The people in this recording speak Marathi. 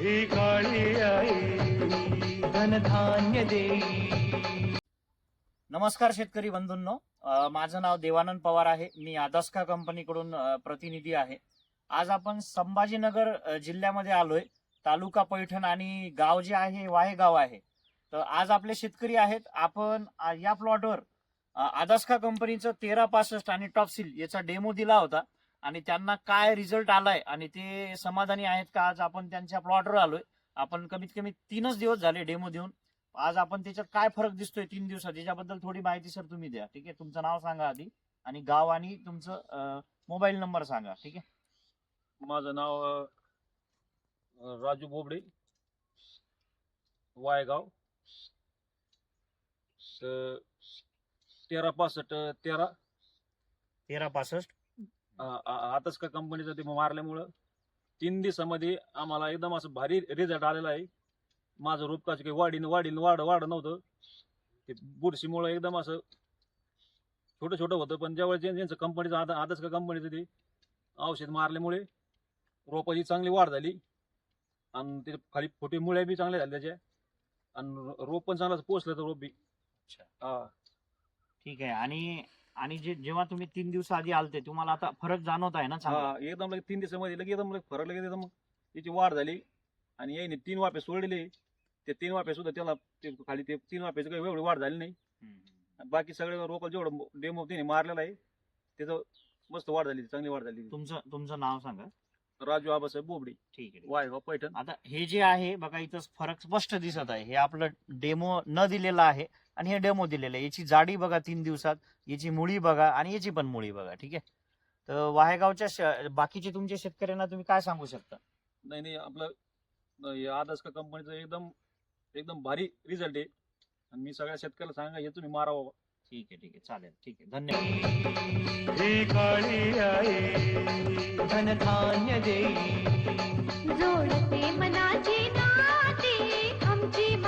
ही काळी आई धनधान्य देई नमस्कार शेतकरी बंधूंनो. अ, माझं नाव देवानंद पवार आहे. मी आदास्का कंपनीकडून अ, प्रतिनिधी आहे. आज आपण संभाजीनगर अ, जिल्ह्यामध्ये आलोय. तालुका पैठण आणि गाव जे आहे हे वाहे गाव आहे. तर आज आपले शेतकरी आहेत. आपण अ, या प्लॉटवर आदास्का कंपनीचं तेरा पासष्ट आणि टॉपसिल याचा डेमो दिला होता. आणि त्यांना काय रिझल्ट आलाय आणि ते समाधानी आहेत का? आज आपण त्यांच्या प्लॉटवर आलोय. आपण कमीत कमी तीनच दिवस झाले डेमो देऊन. आज आपण त्याच्यात काय फरक दिसतोय तीन दिवसात? याच्याबद्दल थोडी माहिती सर तुम्ही द्या. ठीक आहे? तुमचं नाव सांगा आधी आणि गाव आणि तुमचं मोबाईल नंबर सांगा. ठीक आहे? माझं नाव राजू बोबडे. वायगाव. तेरा पासष्ट तेरा. तेरा पासष्ट. आताच का कंपनीचं ते मारल्यामुळं तीन दिवसामध्ये आम्हाला एकदम असं भारी रिझल्ट आलेला आहे. माझं रोपकाचं काही वाढीन वाढीन वाढ वाढ नव्हतं. ते बुरशीमुळं एकदम असं छोटं छोटं होतं. पण ज्यावेळेस ज्यां- ज्यांचं कंपनीचं आता आताच का कंपनीचं ते औषध मारल्यामुळे रोपाची चांगली वाढ झाली. आणि ते खाली फुटे मुळ्या बी चांगल्या झाल्या त्याच्या. आणि रोप पण चांगलं पोचलं तर रोप बी. हा. ठीक आहे. आणि आणि जे जेव्हा तुम्ही तीन दिवस आधी आलते तुम्हाला आता फरक जाणवत आहे ना चांगला? हा एकदम लगेच तीन दिवसामध्ये लगेच एकदम लगेच फरक लगेच एकदम त्याची वाढ झाली. आणि याने तीन वाफे सोडलेले. ते तीन वाफे सुद्धा त्याला ते खाली ते तीन वाफेचं काही एवढी वाढ झाली नाही. बाकी सगळे रोप जेवढं डेमो त्याने मारलेला आहे त्याचं मस्त वाढ झाली चांगली वाढ झाली. तुमचं तुमचं नाव सांगा. राजू आबासाहेब बोबडे. ठीक आहे वायगाव पैठण. आता हे जे आहे बघा इथं फरक स्पष्ट दिसत आहे. हे आपलं डेमो न दिलेलं आहे. आणि हे डेमो दिलेलं आहे. याची जाडी बघा तीन दिवसात याची मुळी बघा आणि याची पण मुळी बघा ठीक आहे? तर वाहेगावच्या बाकीचे तुमच्या शेतकऱ्यांना तुम्ही काय सांगू शकता? नाही नाही आपलं आदर्श का कंपनीचं एकदम एकदम भारी रिझल्ट आहे. आणि मी सगळ्या शेतकऱ्याला सांगा हे तुम्ही मारावं ठीक आहे ठीक आहे. चालेल ठीक आहे. धन्यवाद. धनधान्य देई.